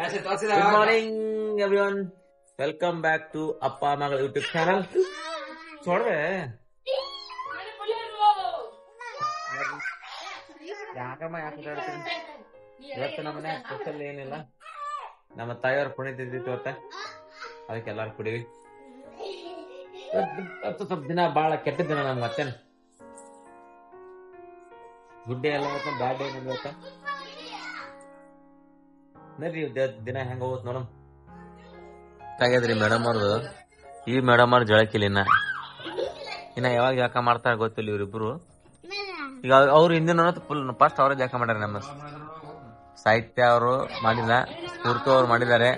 Good morning everyone welcome back to ಅಪ್ಪ ಮಗಳ YouTube channel ನೋಡ್ರೆ ಯಾಕಮ್ಮ ಯಾಕೆ ಇವತ್ತು ನಮ್ಮನೆ ಸ್ಪೆಷಲ್ ಏನಿಲ್ಲ. ನಮ್ಮ ತಾಯಿಯವ್ರ ಕುಣಿತಿದ್ದಿತ್ತು ಇವತ್ತ. ಅದಕ್ಕೆ ಎಲ್ಲಾರು ಕುಡಿವಿ. ಇವತ್ತು ಸ್ವಲ್ಪ ದಿನ ಬಹಳ ಕೆಟ್ಟ ದಿನ ನಮ್ಗೆ ಮತ್ತೇನು. ಗುಡ್ಡೆ ಎಲ್ಲ ಇವತ್ತು ಬ್ಯಾಡ್ ಡೇ ಇವತ್ತ. ನಡ್ರಿ ದಿನ ಹೆಂಗ ಹೋಗುತ್ತೆ ನೋಡಮ್. ಹಾಗಾದ್ರಿ ಮೇಡಮ್ ಅವ್ರದ್ದು ಈ ಮೇಡಮ್ ಅವ್ರ ಜಳಕಿಲ್ಲ ಇನ್ನ. ಇನ್ನ ಯಾವಾಗ ಜಾಕ ಮಾಡ್ತಾರ ಗೊತ್ತಿಲ್ಲ ಇವ್ರಿಬ್ರು. ಈಗ ಅವ್ರು ಹಿಂದಿನ ಫುಲ್ ಫಸ್ಟ್ ಅವರೇ ಜಾಕ ಮಾಡ್ಯಾರ ನಮ್ಮ ಸಾಹಿತ್ಯ ಅವರು ಮಾಡಿಲ್ಲ, ಸ್ಫೂರ್ತಿ ಅವ್ರು ಮಾಡಿದ್ದಾರೆ,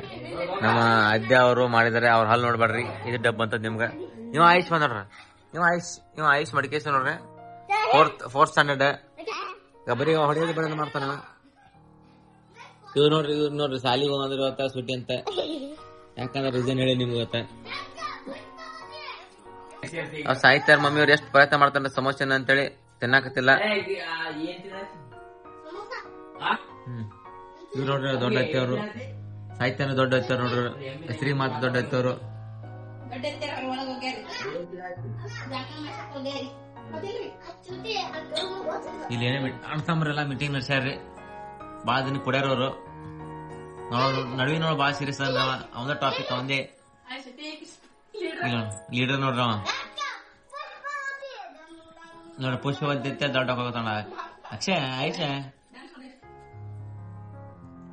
ನಮ್ಮ ಅಜ್ಜ ಅವರು ಮಾಡಿದ್ದಾರೆ, ಅವ್ರ ಹಲ್ ನೋಡ್ಬೇಡ್ರಿ ಇದು ಡಬ್ ಅಂತದ್ ನಿಮ್ಗ. ನೀವು ಆಯುಷ್ ಬಂದ್ರ ನೀವು ಆಯುಷ್ ನೀವು ಆಯುಷ್ ಮಡಿಕೇಶ್ ನೋಡ್ರಿ ಫೋರ್ತ್ ಫೋರ್ತ್ ಸ್ಟ್ಯಾಂಡರ್ಡ್ ಗಬರಿ ಹೊಡೆಯೋದು ಬೆಳೆದು ಮಾಡ್ತಾನ. ಇವ್ ನೋಡ್ರಿ ಇವ್ರು ನೋಡ್ರಿ ಸಾಲಿಗೆ ಹೋಗಂದ್ರೆ ಇವತ್ತ ಸುಟ್ಟಿ ಅಂತ. ಯಾಕಂದ್ರೆ ರೀಸನ್ ಹೇಳಿ ನಿಮ್ಗೆ ಗೊತ್ತ? ಅವ್ರ ಸಾಯ್ತಾರ ಮಮ್ಮಿ ಅವ್ರು ಎಷ್ಟು ಪ್ರಯತ್ನ ಮಾಡ್ತಾರ ಸಮಸ್ಯೆ ಅಂತೇಳಿ ತಿನ್ನಾಕತ್ತಿಲ್ಲ. ಹ್ಮ್. ಇವ್ರು ನೋಡ್ರಿ ದೊಡ್ಡ ಅತ್ತೆಯವರು. ಸಾಹಿತ್ಯನ ದೊಡ್ಡ ಅತ್ತೆಯವ್ರು ನೋಡ್ರಿ ಹೆಸರಿ ಮಾತು ದೊಡ್ಡ ಅತ್ತವ್ರು ಇಲ್ಲಿ ಏನೇ ಅಣ್ತಂಬ್ರೆಲ್ಲ ಮೀಟಿಂಗ್ ನಡೆಸ್ಯಾರ್ರಿ. ಬಾಳ ದಿನ ಕುಡ್ಯಾರವ್ರು ನೋಡ್, ನಡುವಿನ ಭಾಳ ಸೀರಿಯಸ್ ಅಲ್ಲ ಅವಂದ ಟಾಪಿಕ್ ಅವಂದೇ. ಲೀಡರ್ ನೋಡ್ರಿ ಅವ. ನೋಡ್ರಿ ಪುಷ್ಪವಂತಿತ್ಯ ದೊಡ್ಡ ಹೋಗತಾನ ಅಕ್ಷಯ್ ಆಯ್ಷ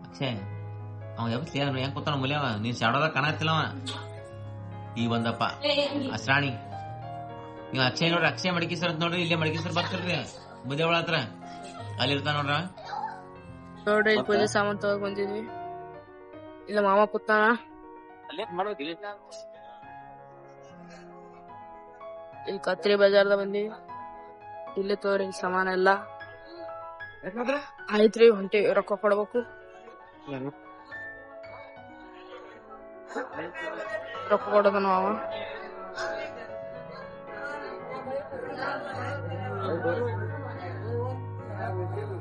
ಅಕ್ಷಯ್, ಅವ ಯಾವತ್ಲಿ ಅವ್ನು ಹೆಂಗ್ ಕೂತಾನ ಮುಲಿಯವ ನೀನ್ ಶಾಡೋದ ಕಾಣತ್ತಿಲ್ಲ ಅವ. ಈಗ ಬಂದಪ್ಪ ಅಸ್ರಾಣಿ ನೀವು ಅಕ್ಷಯ್ ನೋಡ್ರಿ, ಅಕ್ಷಯ್ ಮಡಿಕೆ ಅಂತ ನೋಡ್ರಿ, ಇಲ್ಲೇ ಮಡಿಕೆ ಬರ್ತಿರ್ರಿ. ಬುದೇವಳ ಹತ್ರ. ಅಲ್ಲಿ ಇರ್ತಾನೆ ನೋಡ್ರ ನೋಡ್ರಿ ಇಲ್ಲಿ ಪೂಜೆ ಸಾಮಾನ್ ತಗೊಂಡ್ ಬಂದಿದ್ವಿ ಇಲ್ಲ ಮಾಮ ಕೂತಾನ ಇಲ್ಲಿ? ಕತ್ರಿ ಬಜಾರ್ದ ಬಂದಿ ಇಲ್ಲಿ ತೋರಿ ಸಾಮಾನ ಎಲ್ಲ. ಆಯ್ತ್ರಿ ಹೊಂಟಿ ರೊಕ್ಕ ಕೊಡ್ಬೇಕು. ರೊಕ್ಕ ಕೊಡೋದ ಮಾವ. Hey,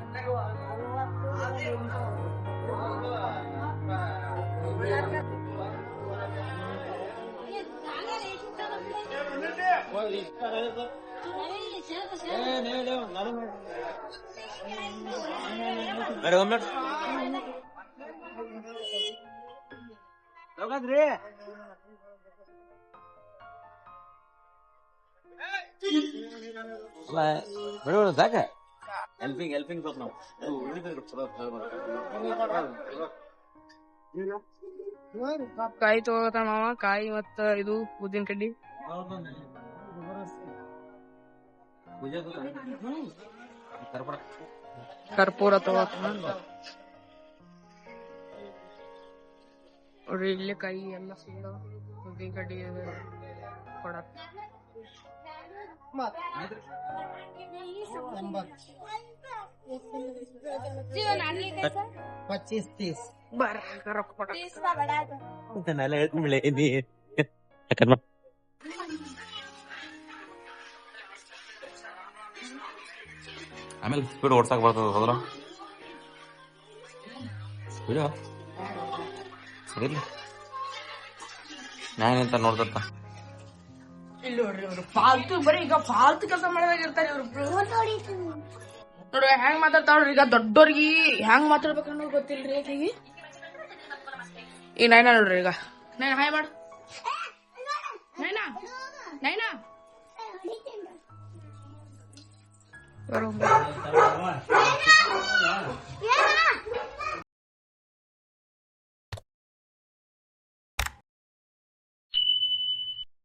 Andre. Hey, helping helping ಸ್ವಲ್ಪ ನಾವು ಕಾಯಿ ತಗೋತಾನ ಮಾವ ಕಾಯಿ ಮತ್ತ ಇದು ಉದ್ದಿನ ಕಡ್ಡಿ. ಕರ್ಪೂರ ತಗೋತಾನ ನೋಡ್ರಿ ಇಲ್ಲೇ ಕಾಯಿ ಎಲ್ಲ ಸುಂದ ಉದ್ದಿನ ಕಡ್ಡಿ ಕೊಡಕ್. ಆಮೇಲೆ ಸ್ಪೀಡ್ ಓಡ್ಸಕ್ ಬರ್ತದ ಹೋದ್ರ ಬಿಡ ಸರಿ ನಾನೇಂತ ನೋಡ್ತತ್ತ ನೋಡ್ರಿ ಇವ್ರು ಫಾಲ್ತು ಬರೀ ಈಗ ಫಾಲ್ತು ಕೆಲಸ ಮಾಡಿದಾಗ ಇರ್ತಾರೆ ಇವ್ರು ನೋಡಿ ನೋಡ್ರಿ, ಹೆಂಗ್ ಮಾತಾಡ್ತಾವ್ರಿ ಈಗ ದೊಡ್ಡೋರ್ಗಿ ಹೆಂಗ್ ಮಾತಾಡ್ಬೇಕು ಅನ್ನೋದು ಗೊತ್ತಿಲ್ರಿ ಈಗ ಈ ನೈನಾ ನೋಡ್ರಿ ಈಗ. ನೈನಾ, ಹಾಯ್ ಮಾಡು. ನೈನಾ ನೈನಾ.